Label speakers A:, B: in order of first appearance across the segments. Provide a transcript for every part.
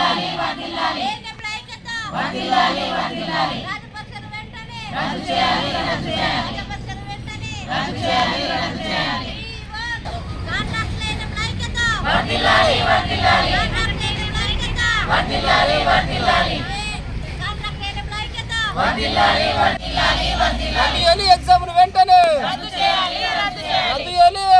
A: వర్ధిల్లాలి వర్ధిల్లాలి వర్ధిల్లాలి వర్ధిల్లాలి
B: రద్దు చేయాలి రద్దు చేయాలి.
A: రద్దు చేయాలి రద్దు
C: చేయాలి. వర్ధిల్లాలి వర్ధిల్లాలి వర్ధిల్లాలి వర్ధిల్లాలి వర్ధిల్లాలి వర్ధిల్లాలి వర్ధిల్లాలి ఎగ్జామ్ వెంటనే. రద్దు చేయాలి రద్దు చేయాలి.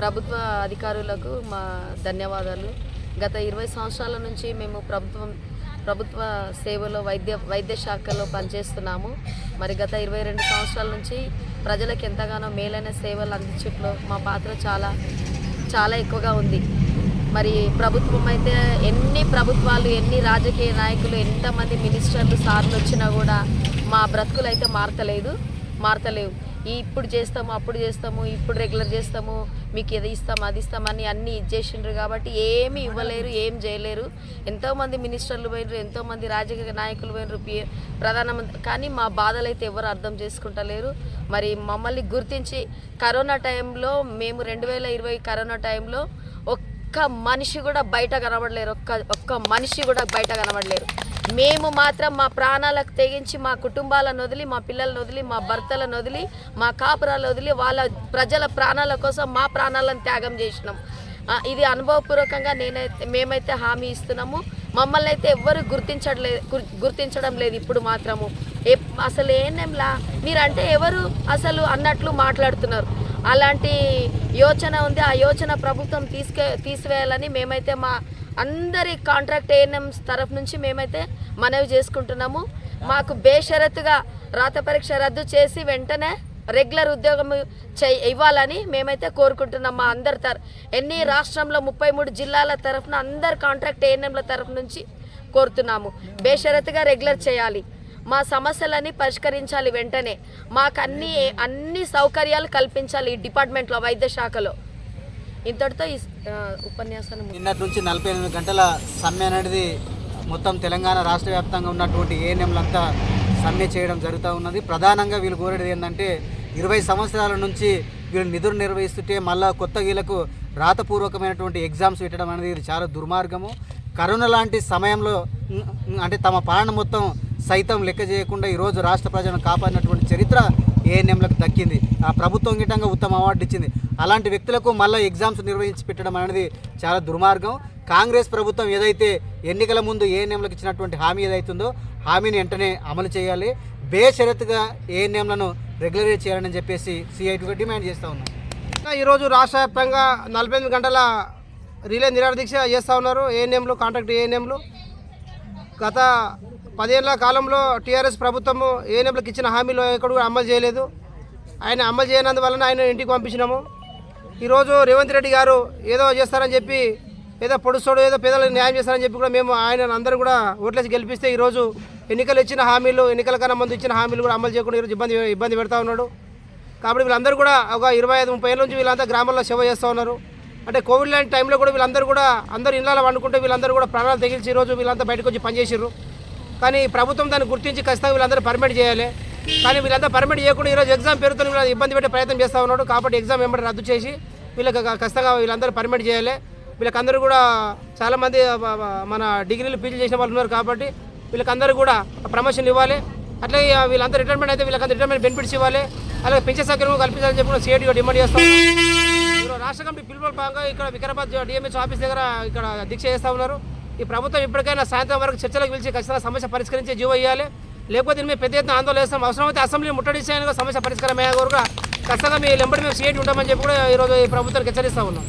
D: ప్రభుత్వ అధికారులకు మా ధన్యవాదాలు. గత ఇరవై సంవత్సరాల నుంచి మేము ప్రభుత్వం ప్రభుత్వ సేవలో వైద్య వైద్య శాఖలో పనిచేస్తున్నాము. మరి గత ఇరవై రెండు సంవత్సరాల నుంచి ప్రజలకు ఎంతగానో మేలైన సేవలు అందించట్లో మా పాత్ర చాలా చాలా ఎక్కువగా ఉంది. మరి ప్రభుత్వం అయితే ఎన్ని ప్రభుత్వాలు ఎన్ని రాజకీయ నాయకులు ఎంతమంది మినిస్టర్లు సార్లు వచ్చినా కూడా మా బ్రతుకులు అయితే మారతలేదు మారతలేవు. ఇప్పుడు చేస్తాము అప్పుడు చేస్తాము ఇప్పుడు రెగ్యులర్ చేస్తాము మీకు ఇది ఇస్తాం అది ఇస్తామని అన్నీ ఇచ్చేసిండ్రు కాబట్టి ఏమీ ఇవ్వలేరు ఏం చేయలేరు. ఎంతోమంది మినిస్టర్లు పోయినరు ఎంతోమంది రాజకీయ నాయకులు పోయినరు ప్రధానమంత్రి కానీ మా బాధలు అయితే ఎవరు అర్థం చేసుకుంటలేరు. మరి మమ్మల్ని గుర్తించి కరోనా టైంలో మేము రెండు వేల ఇరవై కరోనా టైంలో ఒక్క మనిషి కూడా బయట కనబడలేరు ఒక్క ఒక్క మనిషి కూడా బయట కనబడలేరు. మేము మాత్రం మా ప్రాణాలకు తెగించి మా కుటుంబాలను వదిలి మా పిల్లలను వదిలి మా భర్తలను వదిలి మా కాపురాలు వదిలి వాళ్ళ ప్రజల ప్రాణాల కోసం మా ప్రాణాలను త్యాగం చేసినాం. ఇది అనుభవపూర్వకంగా నేనైతే మేమైతే హామీ ఇస్తున్నాము. మమ్మల్ని అయితే ఎవ్వరు గుర్తించట్లేదు గుర్తించడం లేదు ఇప్పుడు మాత్రము. ఏ- అసలు ఏంలా మీరంటే ఎవరు అసలు అన్నట్లు మాట్లాడుతున్నారు. అలాంటి యోచన ఉంది. ఆ యోచన ప్రభుత్వం తీసుకే తీసివేయాలని మేమైతే మా అందరి కాంట్రాక్ట్ ఏఎన్ఎంస్ తరఫు నుంచి మేమైతే మనవి చేసుకుంటున్నాము. మాకు బేషరతుగా రాత పరీక్ష రద్దు చేసి వెంటనే రెగ్యులర్ ఉద్యోగం చే ఇవ్వాలని మేమైతే కోరుకుంటున్నాం మా అందరి తర ఎన్ని రాష్ట్రంలో ముప్పై మూడు జిల్లాల తరఫున అందరు కాంట్రాక్ట్ ఏఎన్ఎంల తరఫు నుంచి కోరుతున్నాము. బేషరతుగా రెగ్యులర్ చేయాలి. మా సమస్యలని పరిష్కరించాలి వెంటనే. మాకు అన్ని అన్ని సౌకర్యాలు కల్పించాలి ఈ డిపార్ట్మెంట్లో వైద్య శాఖలో. ఇంతటితో ఈ ఆ, ఉపన్యాసాన్ని
C: నిన్నటి నుంచి నలభై ఎనిమిది గంటల సమ్మె అనేది మొత్తం తెలంగాణ రాష్ట్ర వ్యాప్తంగా ఉన్నటువంటి ఏఎన్ఎంలంతా సమ్మె చేయడం జరుగుతూ ఉన్నది. ప్రధానంగా వీళ్ళు కోరేది ఏంటంటే ఇరవై సంవత్సరాల నుంచి వీళ్ళు నిధులు నిర్వహిస్తుంటే మళ్ళా కొత్త వీళ్ళకు రాతపూర్వకమైనటువంటి ఎగ్జామ్స్ పెట్టడం అనేది ఇది చాలా దుర్మార్గము. కరోనా లాంటి సమయంలో అంటే తమ పాలన మొత్తం సైతం లెక్క చేయకుండా ఈరోజు రాష్ట్ర ప్రజలను కాపాడినటువంటి చరిత్ర ఏఎన్ఎంలకు దక్కింది. ఆ ప్రభుత్వం గిట్టంగా ఉత్తమ అవార్డు ఇచ్చింది. అలాంటి వ్యక్తులకు మళ్ళీ ఎగ్జామ్స్ నిర్వహించి పెట్టడం అనేది చాలా దుర్మార్గం. కాంగ్రెస్ ప్రభుత్వం ఏదైతే ఎన్నికల ముందు ఏఎన్ఎంలకు ఇచ్చినటువంటి హామీ ఏదైతుందో హామీని వెంటనే అమలు చేయాలి. బేషరతుగా ఏఎన్ఎంలను రెగ్యులరైజ్ చేయాలని చెప్పేసి సిఐటిగా డిమాండ్ చేస్తూ ఉన్నాం.
B: ఈరోజు రాష్ట్ర వ్యాప్తంగా నలభై ఎనిమిది గంటల రిలే నిరాదీక్ష చేస్తూ ఉన్నారు. ఏఎన్ఎంలు కాంట్రాక్ట్ ఏఎన్ఎంలు గత పదేళ్ళ కాలంలో టీఆర్ఎస్ ప్రభుత్వము ఏఎన్ఎంలకు ఇచ్చిన హామీలు ఎక్కడ కూడా అమలు చేయలేదు. ఆయన అమలు చేయనందువలన ఆయన ఇంటికి పంపించినాము. ఈరోజు రేవంత్ రెడ్డి గారు ఏదో చేస్తారని చెప్పి ఏదో పొడుస్తాడు ఏదో పేదలకు న్యాయం చేస్తారని చెప్పి కూడా మేము ఆయన అందరూ కూడా ఓట్లేసి గెలిపిస్తే ఈరోజు ఎన్నికలు ఇచ్చిన హామీలు ఎన్నికల కన్నా ముందు ఇచ్చిన హామీలు కూడా అమలు చేయకుండా ఈరోజు ఇబ్బంది ఇబ్బంది పెడతా ఉన్నాడు. కాబట్టి వీళ్ళందరూ కూడా ఒక ఇరవై ఐదు ముప్పై ఏళ్ళ నుంచి వీళ్ళంతా గ్రామాల్లో సేవ చేస్తూ ఉన్నారు. అంటే కోవిడ్ లాంటి టైంలో కూడా వీళ్ళందరూ కూడా అందరూ ఇళ్ళలో వండుకుంటే వీళ్ళందరూ కూడా ప్రాణాలు తెగిల్చి ఈరోజు వీళ్ళంతా బయటకు వచ్చి పనిచేసారు కానీ ప్రభుత్వం దాన్ని గుర్తించి ఖచ్చితంగా వీళ్ళందరూ పర్మిట్ చేయాలి. కానీ వీళ్ళంతా పర్మిట్ చేయకుండా ఈరోజు ఎగ్జామ్ పేరుతో వీళ్ళు ఇబ్బంది పెట్టే ప్రయత్నం చేస్తూ ఉన్నాడు. కాబట్టి ఎగ్జామ్ వెంబడి రద్దు చేసి వీళ్ళకి ఖచ్చితంగా వీళ్ళందరూ పర్మిట్ చేయాలి. వీళ్ళకందరూ కూడా చాలామంది మన డిగ్రీలు పీజీ చేసిన వాళ్ళు ఉన్నారు కాబట్టి వీళ్ళకందరూ కూడా ప్రమోషన్ ఇవ్వాలి. అట్లాగే వీళ్ళంతా రిటైర్మెంట్ అయితే వీళ్ళకందరూ రిటైర్మెంట్ బెనిఫిట్స్ ఇవ్వాలి. అలాగే పెన్షన్ సౌకర్యం కల్పించాలని చెప్పి సిఐటిగా డిమాండ్ చేస్తాం రాష్ట్ర కమిటీ పిలుపుల భాగంగా ఇక్కడ వికారాబాద్ డిఎంహెచ్ ఆఫీస్ దగ్గర ఇక్కడ దీక్ష చేస్తూ ఉన్నారు. ఈ ప్రభుత్వం ఇప్పటికైనా సాయంత్రం వరకు చర్చలకు పిలిచి ఖచ్చితంగా సమస్య పరిష్కరించే జీవో ఇవ్వాలి లేకపోతే దీని మీద పెద్ద ఎత్తున ఆందోళన చేస్తాం. అవసరమైతే అసెంబ్లీ ముట్టడిస్తే సమస్య పరిష్కారం అయ్యే వరకు ఖచ్చితంగా మీ లెంబడి మేము సీఎట్ ఉంటామని చెప్పి కూడా ఈరోజు ఈ ప్రభుత్వానికి హెచ్చరిస్తూ ఉన్నాం.